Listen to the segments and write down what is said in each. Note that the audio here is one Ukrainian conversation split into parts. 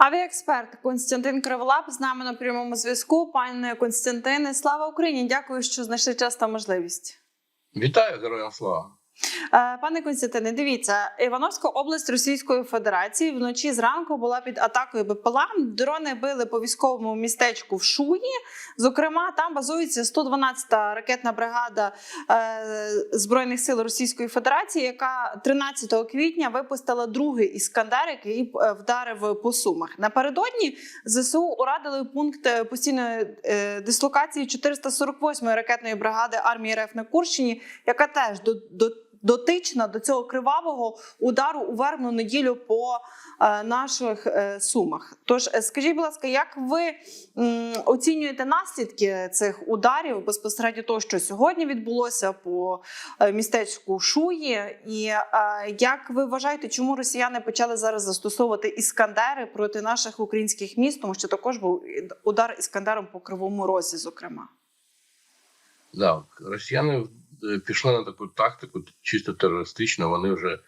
Авіаексперт Константин Криволап з нами на прямому зв'язку. Пане Константине, слава Україні! Дякую, що знайшли час та можливість. Вітаю героям слава. Е, Пане Константине, дивіться, Івановська область Російської Федерації вночі зранку була під атакою БПЛА. Дрони били по військовому містечку в Шуї. Зокрема, там базується 112-та ракетна бригада е, збройних сил Російської Федерації, яка 13 квітня випустила другий іскандер, який е, вдарив по сумах. Напередодні ЗСУ урадили пункт постійної дислокації 448-ї ракетної бригади армії РФ на Курщині, яка теж до, до дотична до цього кривавого удару у вербну неділю по е, наших е, сумах. Тож е, скажіть, будь ласка, як ви оцінюєте наслідки цих ударів безпосередньо того, що сьогодні відбулося по містечку Шуї, і як ви вважаєте, чому росіяни почали зараз застосовувати іскандери проти наших українських міст, тому що також був удар іскандером по кривому розі, зокрема. Да, росіяни пішли на таку тактику, чисто терористично. Вони вже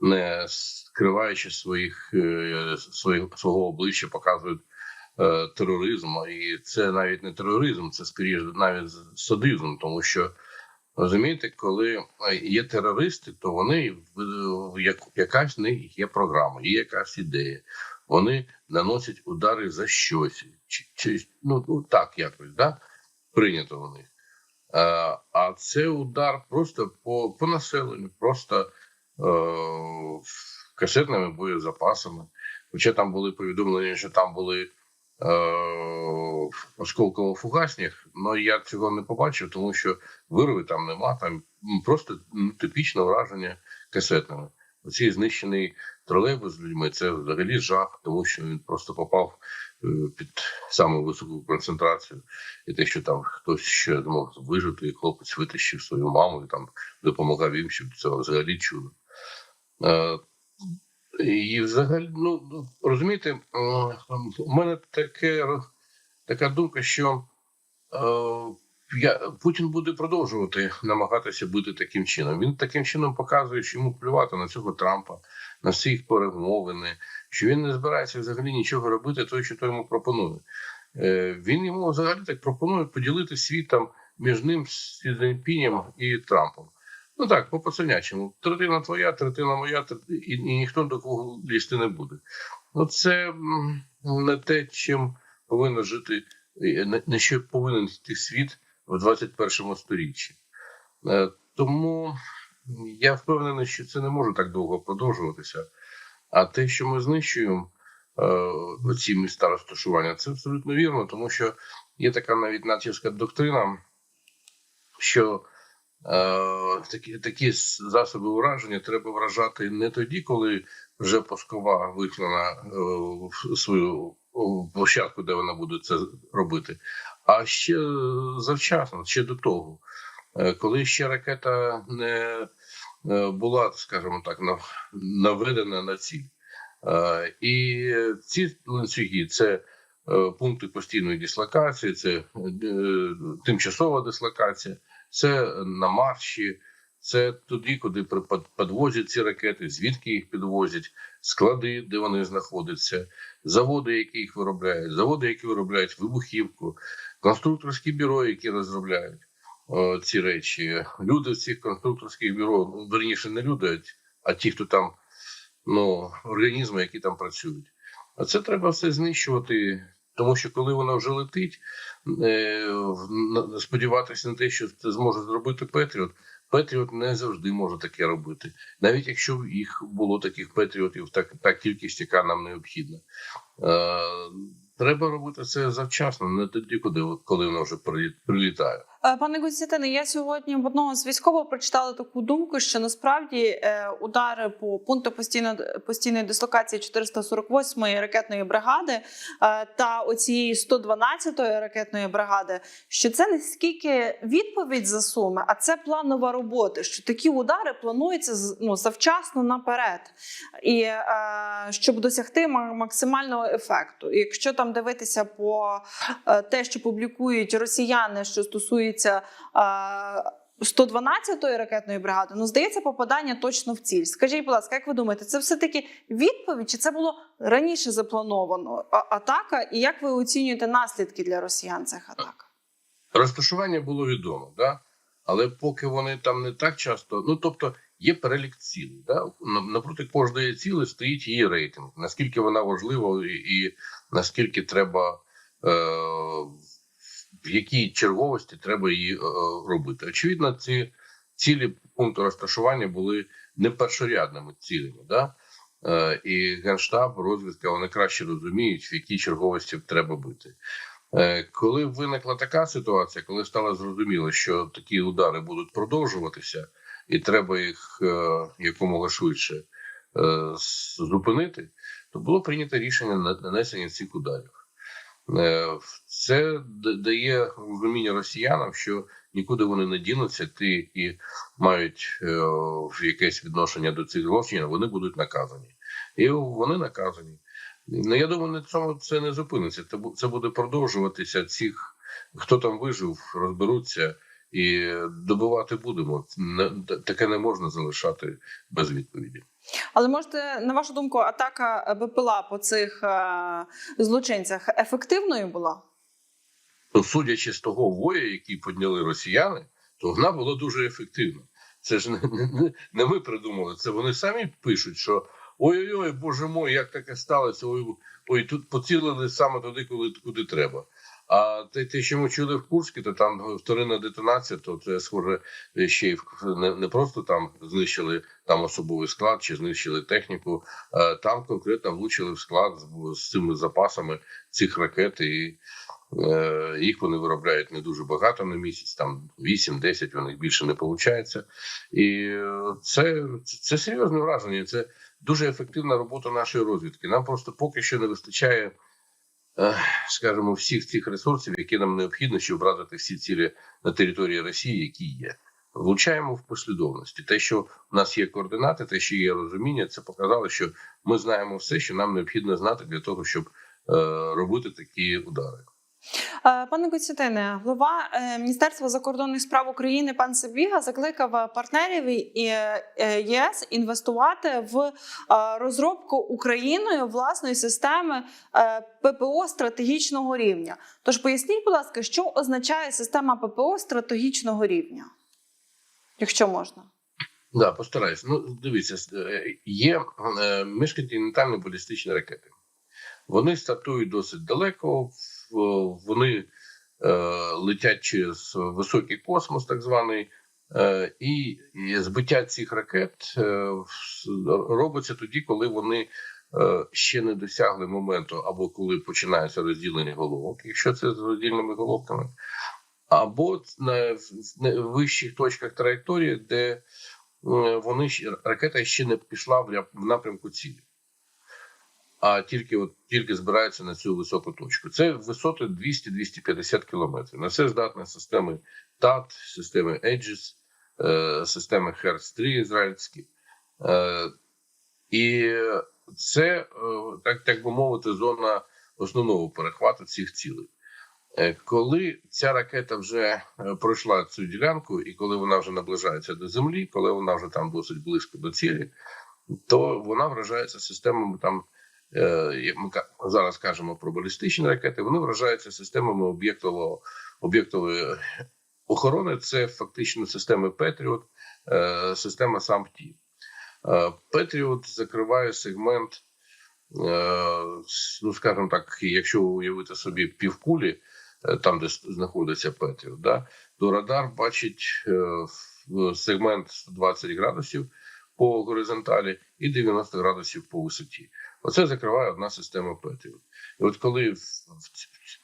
не скриваючи своїх, е, своїх свого обличчя, показують е, тероризм. І це навіть не тероризм, це скоріше навіть садизм, тому що. Розумієте, коли є терористи, то вони як якась в них є програма, є якась ідея. Вони наносять удари за щось, чи, чи ну, ну так якось да прийнято у них. Е, а це удар просто по, по населенню, просто е, касетними боєзапасами. Хоча там були повідомлення, що там були е, осколково-фугасні, але я цього не побачив, тому що вирви там нема, там просто ну, типічне враження касетними. Оцей знищений тролейбус з людьми це взагалі жах, тому що він просто попав е, під саму високу концентрацію, і те, що там хтось ще змог вижити, і хлопець витащив свою маму і там допомагав їм, щоб це взагалі чудо. Е, і взагалі, ну розумієте, у мене таке, така думка, що е, я, Путін буде продовжувати намагатися бути таким чином. Він таким чином показує, що йому плювати на цього Трампа, на всі їх перемовини, що він не збирається взагалі нічого робити, той, що той йому пропонує. Е, він йому взагалі так пропонує поділити світ там між ним Сі і Трампом. Ну так, по пацанячому. Третина твоя, третина моя, тр- і, і ніхто до кого лізти не буде. Ну, це не те, чим повинно жити, на що повинен йти світ в 21 сторіччі. Е, Тому я впевнений, що це не може так довго продовжуватися. А те, що ми знищуємо е, ці міста розташування, це абсолютно вірно, тому що є така навіть натівська доктрина, що е, такі, такі засоби ураження треба вражати не тоді, коли вже Москва вийшла на е, в свою площадку, де вона буде це робити, а ще завчасно, ще до того, Е, коли ще ракета не е, була, скажімо так, наведена на ціль. Е, І ці ланцюги це пункти постійної дислокації, це тимчасова дислокація, це на марші, це туди, куди підвозять ці ракети, звідки їх підвозять, склади, де вони знаходяться, заводи, які їх виробляють, заводи, які виробляють вибухівку, конструкторські бюро, які розробляють е, ці речі. Люди в цих конструкторських бюро, ну, верніше, не люди, а ті, хто там ну, організми, які там працюють. А це треба все знищувати, тому що коли вона вже летить, е, сподіватися на те, що це зможе зробити Петріот. Петріот не завжди може таке робити, навіть якщо їх було таких Петріотів, так та кількість, яка нам необхідна. Е, треба робити це завчасно, не тоді, коли, коли воно вже прилі- прилітає. Е, Пане Константине, я сьогодні в одного з військових прочитала таку думку, що насправді е, удари по пункту постійно, постійної дислокації 448-ї ракетної бригади е, та оцієї 112-ї ракетної бригади, що це не скільки відповідь за суми, а це планова робота. Що такі удари плануються ну, завчасно наперед, і щоб досягти максимального ефекту. Якщо там дивитися по те, що публікують росіяни, що стосується е, 112-ї ракетної бригади, ну здається, попадання точно в ціль. Скажіть, будь ласка, як ви думаєте, це все-таки відповідь, чи це було раніше заплановано атака? І як ви оцінюєте наслідки для росіян цих атак? Розташування було відомо, да? але поки вони там не так часто, ну тобто є перелік цілей. Да? Напроти кожної цілі стоїть її рейтинг, наскільки вона важлива і, і наскільки треба, е, в якій черговості треба її е, робити. Очевидно, ці цілі пункту розташування були не першорядними цілями. Да? Е, і Генштаб, розвідка, вони краще розуміють, в якій черговості треба бити. Е, Коли виникла така ситуація, коли стало зрозуміло, що такі удари будуть продовжуватися, і треба їх якомога швидше зупинити, то було прийнято рішення на нанесення цих ударів. Е, Це дає розуміння росіянам, що нікуди вони не дінуться, ті і мають е, якесь відношення до цих злочинів, вони будуть наказані. І вони наказані. Ну, я думаю, на цьому це не зупиниться. Це буде продовжуватися. Цих хто там вижив, розберуться і добивати будемо. Таке не можна залишати без відповіді. Але можете, на вашу думку, атака БПЛА по цих е, злочинцях ефективною була? Ну, судячи з того вою, який підняли росіяни, то вона була дуже ефективна. Це ж не, не, не ми придумали. Це вони самі пишуть, що ой-ой-ой, боже мой, як таке сталося? Ой, ой, тут поцілили саме туди, коли куди треба. А те, що ми чули в Курську, то там вторинна детонація, то це схоже ще й не, не просто там знищили там особовий склад чи знищили техніку. Там конкретно влучили в склад з, з цими запасами цих ракет і Е, Їх вони виробляють не дуже багато на місяць, там 8-10, у них більше не виходить. І це, це серйозне враження. Це дуже ефективна робота нашої розвідки. Нам просто поки що не вистачає, скажімо, всіх цих ресурсів, які нам необхідно, щоб вразити всі цілі на території Росії, які є. Влучаємо в послідовності. Те, що в нас є координати, те, що є розуміння, це показало, що ми знаємо все, що нам необхідно знати для того, щоб е, робити такі удари. Е, Пане Костянтине, голова е, Міністерства закордонних справ України пан Сибіга закликав партнерів е, ЄС інвестувати в розробку Україною власної системи ППО стратегічного рівня. Тож поясніть, будь ласка, що означає система ППО стратегічного рівня, якщо можна. Да, постараюсь. Ну, дивіться, є міжконтинентальні балістичні ракети. Вони стартують досить далеко, в- вони е, летять через високий космос, так званий, е, і, збиття цих ракет е, робиться тоді, коли вони ще не досягли моменту, або коли починається розділення головок, якщо це з роздільними головками, або на вищих точках траєкторії, де вони ракета ще не пішла в напрямку цілі, а тільки от тільки збирається на цю високу точку. Це висоти 200-250 кілометрів. На це здатні системи ТАТ, системи Aegis, е, системи Hertz 3 ізраїльські. Е, І це, е, так, так би мовити, зона основного перехвату цих цілей. Е, Коли ця ракета вже пройшла цю ділянку, і коли вона вже наближається до землі, коли вона вже там досить близько до цілі, то вона вражається системами там. Е, ми зараз кажемо про балістичні ракети, вони вражаються системами об'єктової охорони. Це фактично системи Петріот, е, система САМПТІ. Петріот закриває сегмент, е, ну скажімо так, якщо уявити собі півкулі, е, там де знаходиться Петріот, да, то радар бачить е, сегмент 120 градусів по горизонталі і 90 градусів по висоті. Оце закриває одна система Петріот. І от коли в,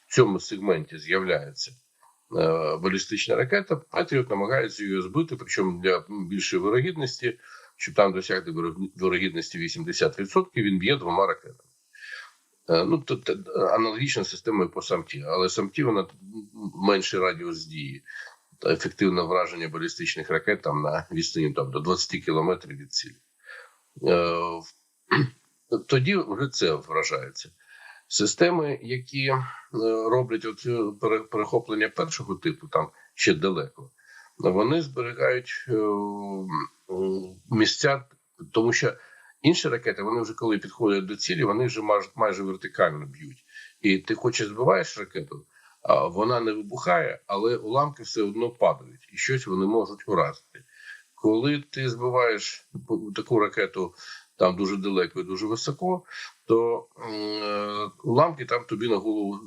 цьому сегменті з'являється е, балістична ракета, Петріот намагається її збити, причому для більшої вирогідності, щоб там досягти вирогідності 80%, він б'є двома ракетами. Е, Ну, то, то, аналогічна система по самті, але самті вона менший радіус дії. Ефективне враження балістичних ракет там на відстані там, до 20 кілометрів від цілі. Тоді вже це вражається. Системи, які е, роблять оце перехоплення першого типу, там ще далеко. вони зберігають е, місця, тому що інші ракети, вони вже коли підходять до цілі, вони вже майже вертикально б'ють. І ти хочеш збиваєш ракету, а вона не вибухає, але уламки все одно падають, і щось вони можуть уразити. Коли ти збиваєш таку ракету там дуже далеко і дуже високо, то е, уламки там тобі на голову,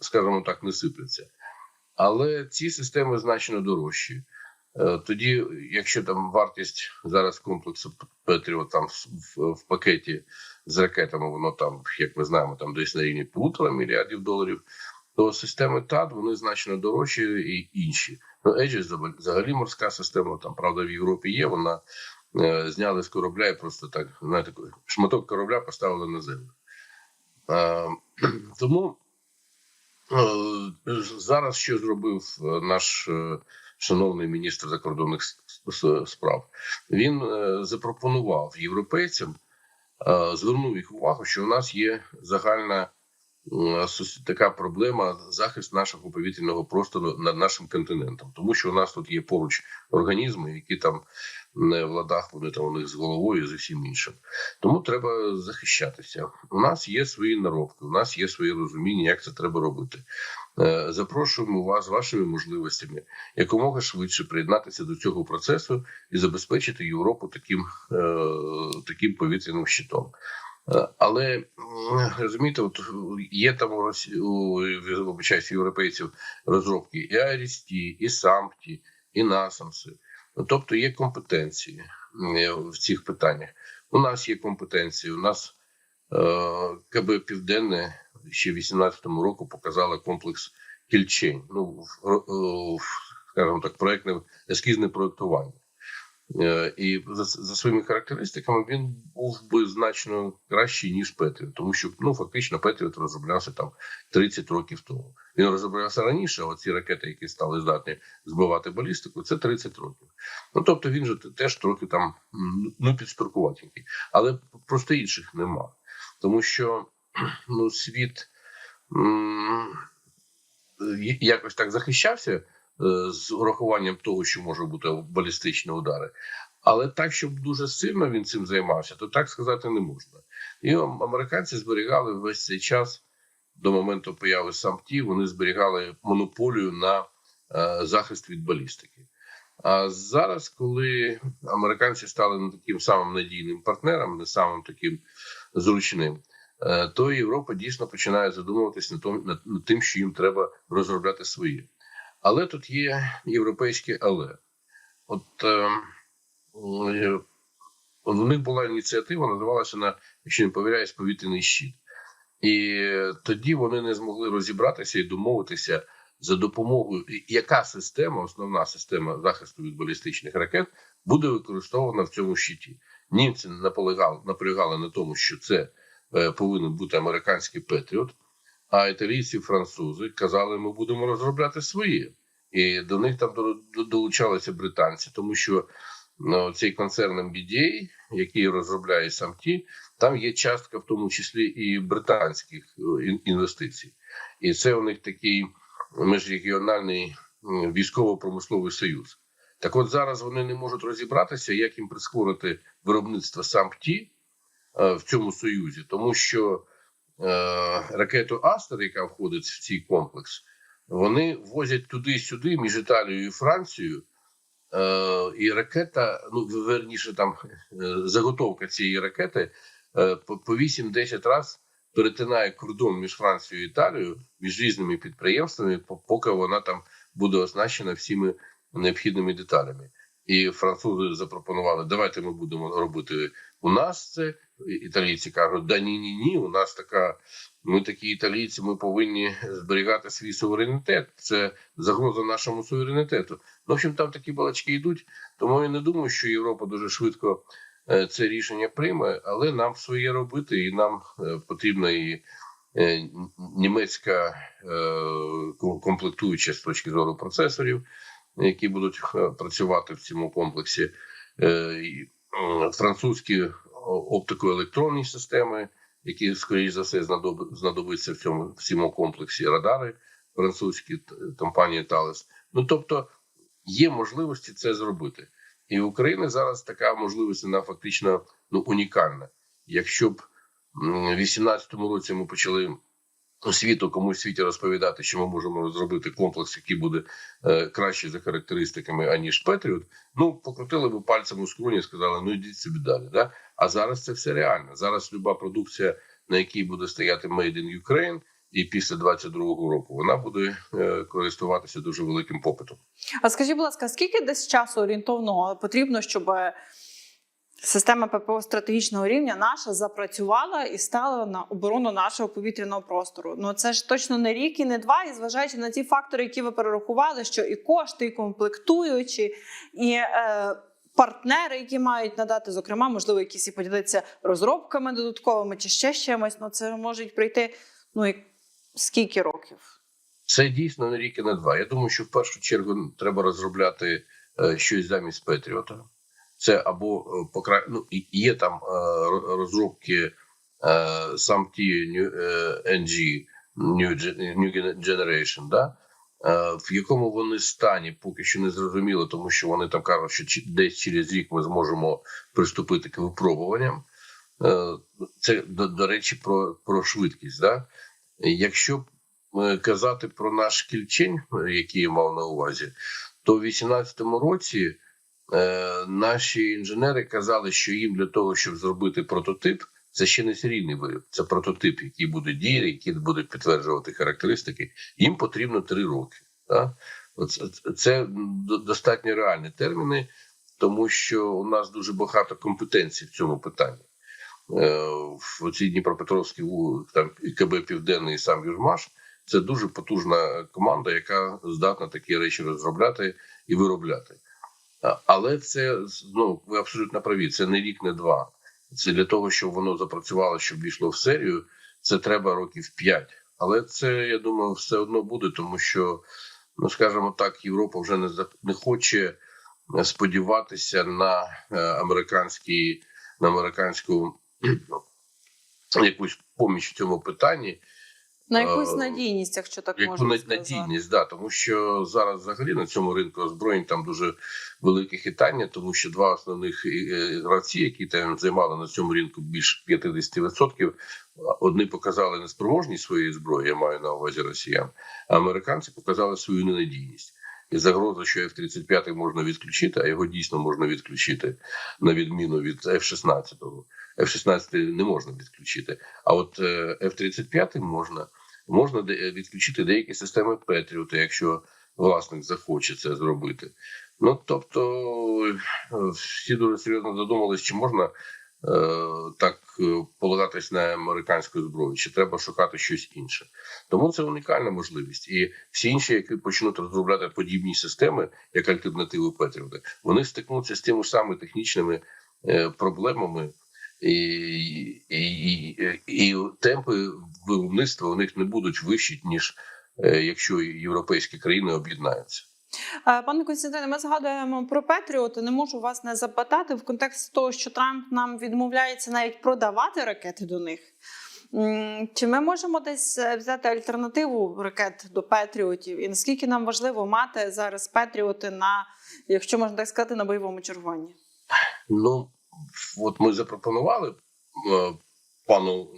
скажімо так, не сипляться. Але ці системи значно дорожчі. Е, Тоді, якщо там вартість зараз комплексу Петріо там в, в, пакеті з ракетами, воно там, як ми знаємо, там десь на рівні півтора мільярдів доларів, то системи ТАД вони значно дорожчі і інші. Ну, Егіс взагалі морська система, там правда в Європі є. Вона зняли з корабля і просто так знаєте, шматок корабля поставили на землю. Е, тому е, зараз що зробив е, наш е, шановний міністр закордонних справ? Він е, запропонував європейцям, е, звернув їх увагу, що у нас є загальна така проблема захист нашого повітряного простору над нашим континентом, тому що у нас тут є поруч організми, які там не в ладах, вони там у них з головою, з усім іншим. Тому треба захищатися. У нас є свої наробки, у нас є свої розуміння, як це треба робити. Е, Запрошуємо вас вашими можливостями якомога швидше приєднатися до цього процесу і забезпечити Європу таким, е, таким повітряним щитом. Е, Але розумієте, от є там у Росі... у європейців розробки і Арісті, і Сампті, і Насамси. Ну, тобто є компетенції е, в цих питаннях. У нас є компетенції. У нас е, КБ Південне ще в 18-му року показало комплекс кільчень. Ну, е, скажімо так, проектне ескізне проектування. Е, І за, за своїми характеристиками він був би значно кращий ніж Петріот, тому що ну фактично Петріот розроблявся там 30 років тому. Він розроблявся раніше. а Оці ракети, які стали здатні збивати балістику, це 30 років. Ну тобто він же теж трохи там ну підстаркуватенький. але просто інших нема, тому що ну світ м, якось так захищався е, з урахуванням того, що може бути балістичні удари. Але так, щоб дуже сильно він цим займався, то так сказати не можна. І американці зберігали весь цей час до моменту появи самті, вони зберігали монополію на е, захист від балістики. А зараз, коли американці стали не таким самим надійним партнером, не самим таким зручним, е, то Європа дійсно починає задумуватись над, тим, що їм треба розробляти свої. Але тут є європейське але. От е, е, в них була ініціатива, називалася на, якщо не повіряюсь, повітряний щит. І тоді вони не змогли розібратися і домовитися за допомогою, яка система, основна система захисту від балістичних ракет, буде використована в цьому щиті. Німці наполягали, наполягали на тому, що це е, повинен бути американський Петріот, а італійці, французи казали, ми будемо розробляти свої. І до них там до- до- долучалися британці, тому що ну, цей концерн MBDA, який розробляє сам ті, там є частка, в тому числі і британських е, інвестицій. І це у них такий міжрегіональний військово-промисловий союз. Так от зараз вони не можуть розібратися, як їм прискорити виробництво САМПТІ е, в цьому союзі, тому що ракету Астер, яка входить в цей комплекс, вони возять туди-сюди між Італією і Францією. Е, і ракета, ну верніше, там е, заготовка цієї ракети е, по 8-10 разів перетинає кордон між Францією і Італією, між різними підприємствами, поки вона там буде оснащена всіми необхідними деталями. І французи запропонували: давайте ми будемо робити у нас це. Італійці кажуть, да ні, ні, ні. У нас така, ми такі італійці, ми повинні зберігати свій суверенітет. Це загроза нашому суверенітету. Ну, в общем, там такі балачки йдуть. Тому я не думаю, що Європа дуже швидко е, це рішення прийме, але нам своє робити, і нам е, потрібна і е, німецька комплектуюча з точки зору процесорів, які будуть працювати в цьому комплексі, французькі оптико-електронні системи, які, скоріш за все, знадоб- знадобиться в цьому в цьому комплексі радари французькі компанії Талес. Ну тобто є можливості це зробити. І в Україні зараз така можливість вона фактично ну, унікальна. Якщо б в 18-му році ми почали світу комусь в світі розповідати, що ми можемо зробити комплекс, який буде е, кращий за характеристиками, аніж Петріот, ну покрутили би пальцем у скруні і сказали, ну йдіть собі далі. Да? А зараз це все реально. Зараз люба продукція, на якій буде стояти Made in Ukraine, і після 22-го року вона буде е, користуватися дуже великим попитом. А скажіть, будь ласка, скільки десь часу орієнтовно потрібно, щоб система ППО стратегічного рівня наша запрацювала і стала на оборону нашого повітряного простору? Ну це ж точно не рік і не два, і зважаючи на ті фактори, які ви перерахували, що і кошти, і комплектуючі, і е, партнери, які мають надати, зокрема, можливо, якісь і поділитися розробками додатковими чи ще чимось. Ну це може прийти ну і скільки років? Це дійсно не рік і не два. Я думаю, що в першу чергу треба розробляти е, щось замість Петріота. Це або е, покра... ну, є там е, розробки е, сам ті NG New, New Generation, да? в якому вони стані, поки що не зрозуміло, тому що вони там кажуть, що десь через рік ми зможемо приступити к випробуванням. Це до, до речі, про, про швидкість. Да? Якщо казати про наш кільчень, який я мав на увазі, то в 18-му році наші інженери казали, що їм для того, щоб зробити прототип, це ще не серійний виріб, це прототип, який буде діяти, який буде підтверджувати характеристики. Їм потрібно три роки. Да? Це, достатньо реальні терміни, тому що у нас дуже багато компетенцій в цьому питанні. Е, в цій Дніпропетровській там КБ Південний і сам Южмаш це дуже потужна команда, яка здатна такі речі розробляти і виробляти. Але це ну ви абсолютно праві. Це не рік, не два. Це для того, щоб воно запрацювало, щоб війшло в серію. Це треба років п'ять. Але це я думаю, все одно буде, тому що ну скажімо так, Європа вже не не хоче сподіватися на е, американський на американську ну, якусь поміч в цьому питанні. На якусь Е, надійність, якщо так Яку можна сказати. надійність, да, тому що зараз взагалі на цьому ринку озброєнь там дуже велике хитання, тому що два основних е, гравці, які там займали на цьому ринку більше 50%, одні показали неспроможність своєї зброї, я маю на увазі росіян, а американці показали свою ненадійність. І загроза, що F-35 можна відключити, а його дійсно можна відключити на відміну від F-16. F-16 не можна відключити, а от е, F-35 можна. Можна де- відключити деякі системи Петріота, якщо власник захоче це зробити. Ну тобто е, всі дуже серйозно задумались, чи можна е, так е, полагатись на американську зброю, чи треба шукати щось інше. Тому це унікальна можливість. І всі інші, які почнуть розробляти подібні системи, як альтернативу Петріота, вони стикнуться з тими самими технічними е, проблемами. І, і, і, і темпи виробництва у них не будуть вищі, ніж е, якщо європейські країни об'єднаються. Пане Константине, ми згадуємо про Петріот. Не можу вас не запитати в контексті того, що Трамп нам відмовляється навіть продавати ракети до них. Чи ми можемо десь е, взяти альтернативу ракет до Петріотів? І наскільки нам важливо мати зараз Петріоти на, якщо можна так сказати, на бойовому чергуванні? Ну от ми запропонували е, пану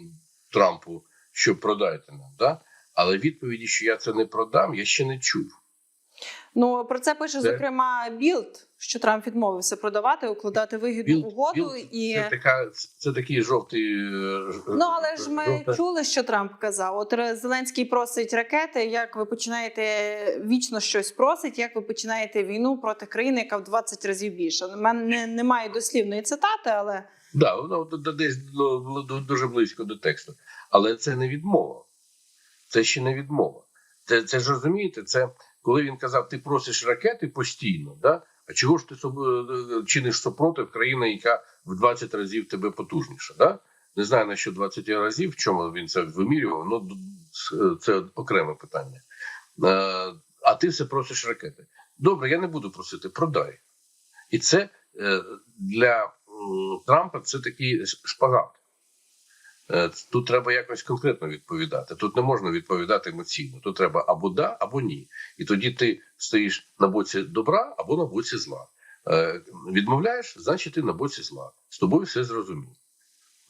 Трампу, що продайте нам, да? але відповіді, що я це не продам, я ще не чув. Ну про це пише Це- зокрема Білд, що Трамп відмовився продавати, укладати вигідну Білд- угоду Білд і. Це така це такий жовтий. е, Ну але ж ми жовта- чули, що Трамп казав. От Зеленський просить ракети. Як ви починаєте вічно щось просить? Як ви починаєте війну проти країни, яка в 20 разів більша? У мене немає дослівної цитати, але Да, воно десь дуже близько до тексту. Але це не відмова. Це ще не відмова. Це, це ж розумієте, це коли він казав, ти просиш ракети постійно, да? А чого ж ти соб- е, чиниш супротив країни, яка в 20 разів тебе потужніша? Да? Не знаю на що 20 разів, в чому він це вимірював, ну це окреме питання. Е, А ти все просиш ракети. Добре, я не буду просити, продай. І це е, для Трампа це такий шпагат. Е, Тут треба якось конкретно відповідати. Тут не можна відповідати емоційно. Тут треба або да, або ні. І тоді ти стоїш на боці добра або на боці зла. Е, Відмовляєш, значить ти на боці зла. З тобою все зрозуміло.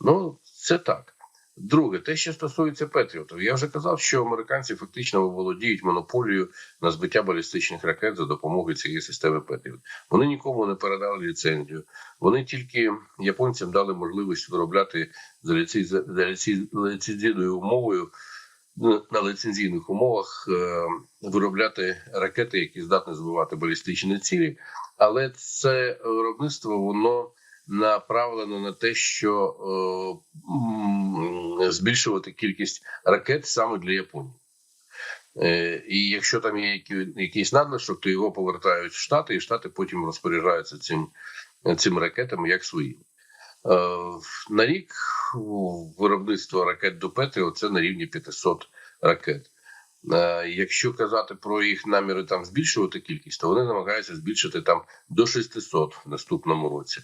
Ну, це так. Друге, те, що стосується Петріотів, я вже казав, що американці фактично володіють монополією на збиття балістичних ракет за допомогою цієї системи Петріот. Вони нікому не передали ліцензію. Вони тільки японцям дали можливість виробляти за ліцензі- за ліцензі- ліцензійною умовою ну, на ліцензійних умовах е, виробляти ракети, які здатні збивати балістичні цілі. Але це виробництво воно направлено на те, що е, збільшувати кількість ракет саме для Японії. Е, І якщо там є якийсь надлишок, то його повертають в Штати, і Штати потім розпоряджаються цим, цим ракетами як своїм. Е, На рік виробництво ракет до Петріо це на рівні 500 ракет. Е, Якщо казати про їх наміри там збільшувати кількість, то вони намагаються збільшити там до 600 в наступному році.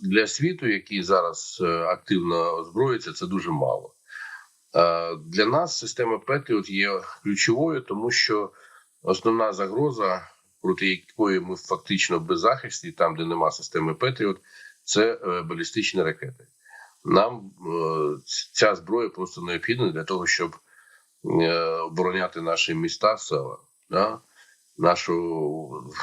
Для світу, який зараз е, активно озброїться, це дуже мало. Для нас система Петріот є ключовою, тому що основна загроза, проти якої ми фактично беззахисні, там, де нема системи Петріот, це е, балістичні ракети. Нам е, ця зброя просто необхідна для того, щоб обороняти наші міста, села. Да? Нашу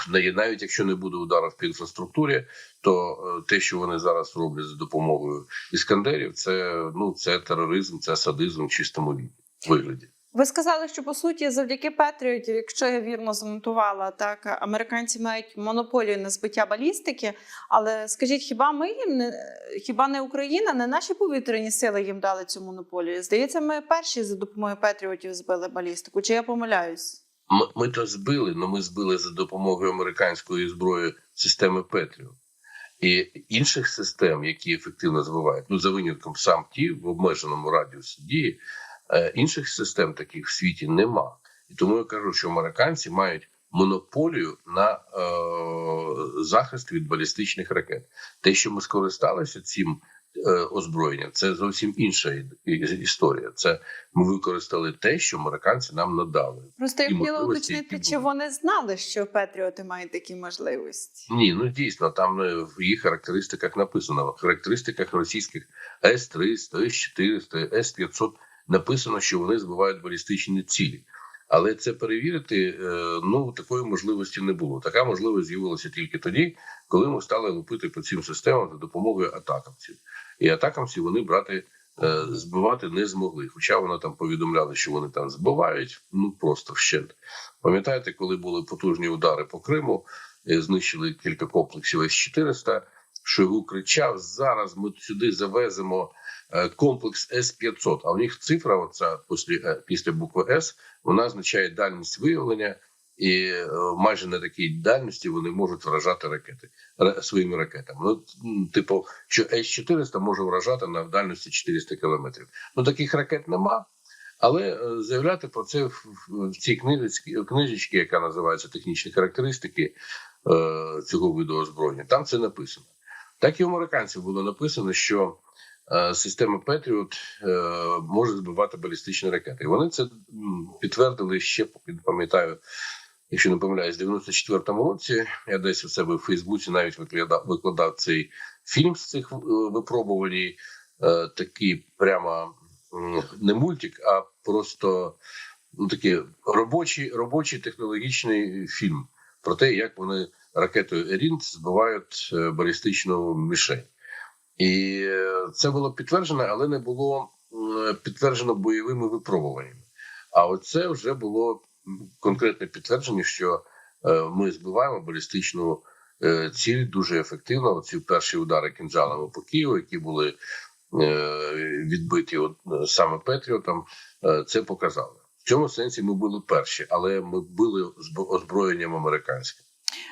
навіть якщо не буде ударів по інфраструктурі, то е, те, що вони зараз роблять за допомогою іскандерів, це ну це тероризм, це садизм в чистому вигляді. Ви сказали, що по суті, завдяки Петріотів, якщо я вірно занотувала, так американці мають монополію на збиття балістики. Але скажіть, хіба ми їм не хіба не Україна, не наші повітряні сили їм дали цю монополію? Здається, ми перші за допомогою Петріотів збили балістику. Чи я помиляюсь? Ми, то збили, але ми збили за допомогою американської зброї системи Петріо. І інших систем, які ефективно збивають, ну за винятком сам ті в обмеженому радіусі дії, е, інших систем таких в світі нема. І тому я кажу, що американці мають монополію на е, захист від балістичних ракет. Те, що ми скористалися цим е, озброєнням, це зовсім інша історія. Це ми використали те, що американці нам надали. Просто я хотіла уточнити, чи вони знали, що Петріоти мають такі можливості. Ні, ну дійсно, там е, в їх характеристиках написано в характеристиках російських С-300, С-400, С-500 написано, що вони збивають балістичні цілі. Але це перевірити е, ну такої можливості не було. Така можливість з'явилася тільки тоді, коли ми стали лупити по цим системам за допомогою атакамців. І атакамці вони брати е, збивати не змогли. Хоча вони там повідомляли, що вони там збивають, ну просто вщент. Пам'ятаєте, коли були потужні удари по Криму, е, знищили кілька комплексів С-400, Шойгу кричав: зараз ми сюди завеземо е, комплекс С-500. А у них цифра, оця після, після букви С, вона означає дальність виявлення, і е, майже на такій дальності вони можуть вражати ракети ра- своїми ракетами. Ну, типу, що С-400 може вражати на дальності 400 кілометрів. Ну таких ракет нема. Але е, заявляти про це в, цій книжечці, книжечці, яка називається технічні характеристики е, цього виду озброєння, там це написано. Так і у американців було написано, що система Петріот може збивати балістичні ракети. І вони це підтвердили ще, поки не пам'ятаю, якщо не помиляюсь, в 94-му році. Я десь у себе в Фейсбуці навіть викладав, викладав цей фільм з цих е, випробувань. Е, такий прямо не мультик, а просто ну, такий робочий, робочий технологічний фільм про те, як вони ракетою Ерінт збивають е, балістичну мішень. І це було підтверджено, але не було підтверджено бойовими випробуваннями. А оце вже було конкретне підтвердження, що е, ми збиваємо балістичну е, ціль дуже ефективно. Ці перші удари кінжалами по Києву, які були е, відбиті от, саме Петріотом, це показали. В цьому сенсі ми були перші, але ми були зб- озброєнням американським.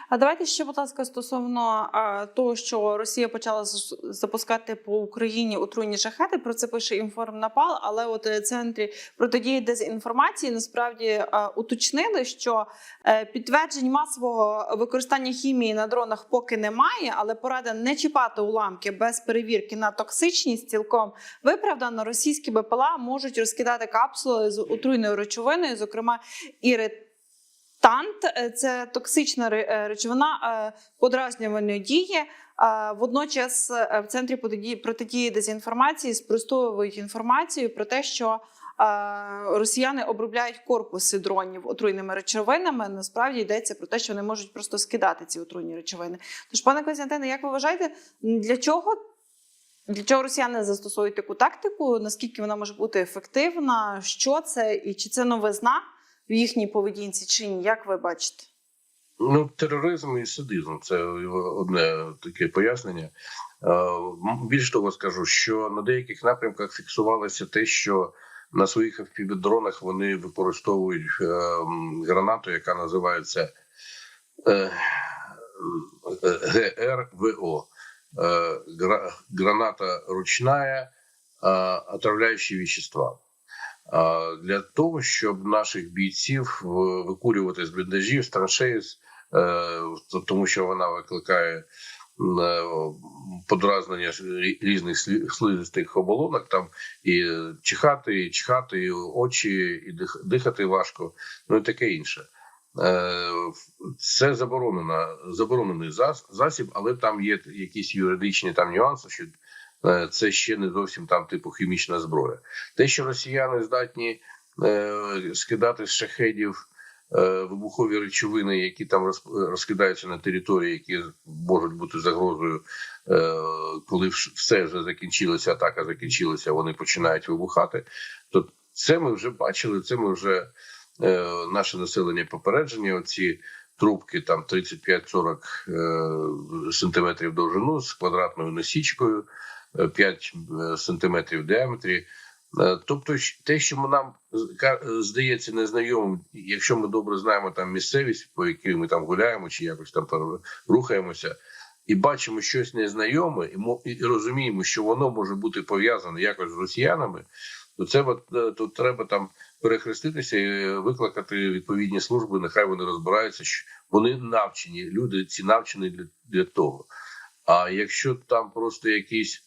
А давайте ще, будь ласка, стосовно того, що Росія почала запускати по Україні отруйні шахеди. Про це пише інформнапал. Але от е, центрі протидії дезінформації насправді уточнили, що е, підтверджень масового використання хімії на дронах поки немає, але порада не чіпати уламки без перевірки на токсичність цілком виправдано. Російські БПЛА можуть розкидати капсули з отруйною речовиною, зокрема ірит. Тант е, це токсична е, речовина е, подразнювальної дії. Водночас в центрі протидії, дезінформації спростовують інформацію про те, що росіяни обробляють корпуси дронів отруйними речовинами. Насправді йдеться про те, що вони можуть просто скидати ці отруйні речовини. Тож, пане Костянтине, як ви вважаєте, для чого? Для чого росіяни застосовують таку тактику? Наскільки вона може бути ефективна? Що це і чи це новизна в їхній поведінці, чи ні? Як ви бачите? Ну, тероризм і садизм це одне таке пояснення. Е, Більш того, скажу, що на деяких напрямках фіксувалося те, що на своїх FPV-дронах вони використовують е, гранату, яка називається е, ГРВО. Граната ручная, а, отравляючі вещества. Для того, щоб наших бійців е, викурювати з бліндажів, з траншеї, Е, тому що вона викликає е, подразнення різних слизистих оболонок, там і чихати, і чхати, і очі, і дихати важко, ну і таке інше. Це заборонена, заборонений засіб, але там є якісь юридичні там нюанси, що це ще не зовсім там типу хімічна зброя. Те, що росіяни здатні е, скидати з шахедів е, вибухові речовини, які там роз- розкидаються на території, які можуть бути загрозою, е, коли все вже закінчилося, атака закінчилася, вони починають вибухати. То це ми вже бачили. Це ми вже е, наше населення попередження. Оці трубки там 35-40 е, сантиметрів довжину з квадратною насічкою, е, 5 сантиметрів в діаметрі. Е, Тобто, те, що нам здається незнайомим, якщо ми добре знаємо там місцевість, по якій ми там гуляємо, чи якось там рухаємося, і бачимо щось незнайоме, і, мо- і розуміємо, що воно може бути пов'язане якось з росіянами, то це е, то треба там перехреститися і викликати відповідні служби. Нехай вони розбираються. що Вони навчені, люди ці навчені для, для того. А якщо там просто якісь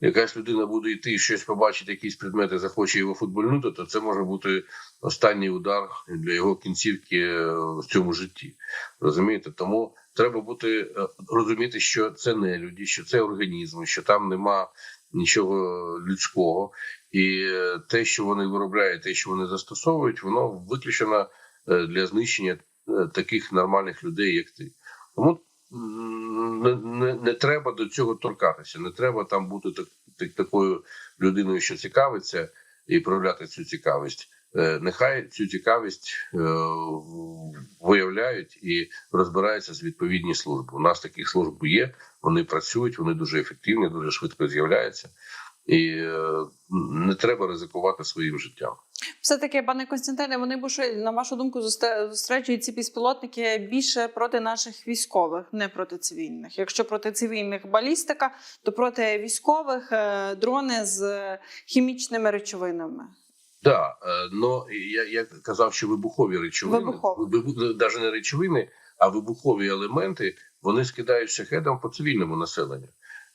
якась людина буде йти щось побачить, якісь предмети, захоче його футбольнути, то це може бути останній удар для його кінцівки е, в цьому житті. Розумієте? Тому треба бути е, розуміти, що це не люди, що це організм, що там нема нічого людського, і е, те, що вони виробляють, те, що вони застосовують, воно виключено для знищення таких нормальних людей, як ти. Тому не, не, не треба до цього торкатися. Не треба там бути так, так, такою людиною, що цікавиться, і проявляти цю цікавість. Е, Нехай цю цікавість е, виявляють і розбираються з відповідні служби. У нас таких служб є, вони працюють, вони дуже ефективні, дуже швидко з'являються, і е, не треба ризикувати своїм життям. Все таки, пане Константине, вони більше, на вашу думку, зустрічують ці безпілотники більше проти наших військових, не проти цивільних. Якщо проти цивільних балістика, то проти військових е, дрони з хімічними речовинами. Да, е, но я, я казав, що вибухові речовини, навіть не речовини, а вибухові елементи вони скидають шахедам по цивільному населенню.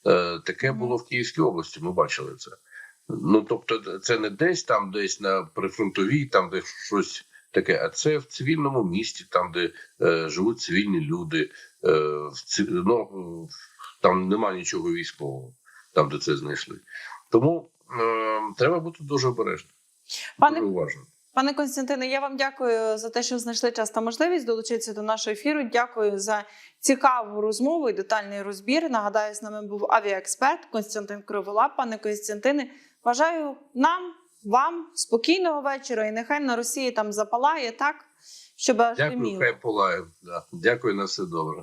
Е, Таке було в Київській області. Ми бачили це. Ну тобто, це не десь там, десь на прифронтовій, там де щось таке, а це в цивільному місті, там де е, живуть цивільні люди. Е, в ці, ну, там нема нічого військового, там де це знайшли. Тому е, треба бути дуже обережним. Пане Дуже уважно. Пане Константине, я вам дякую за те, що знайшли час та можливість долучитися до нашого ефіру. Дякую за цікаву розмову і детальний розбір. Нагадаю, з нами був авіаексперт Константин Кривола. Пане Константине, бажаю нам, вам спокійного вечора і нехай на Росії там запалає так, щоб аж Дякую, хай полає. Да. Дякую на все добре.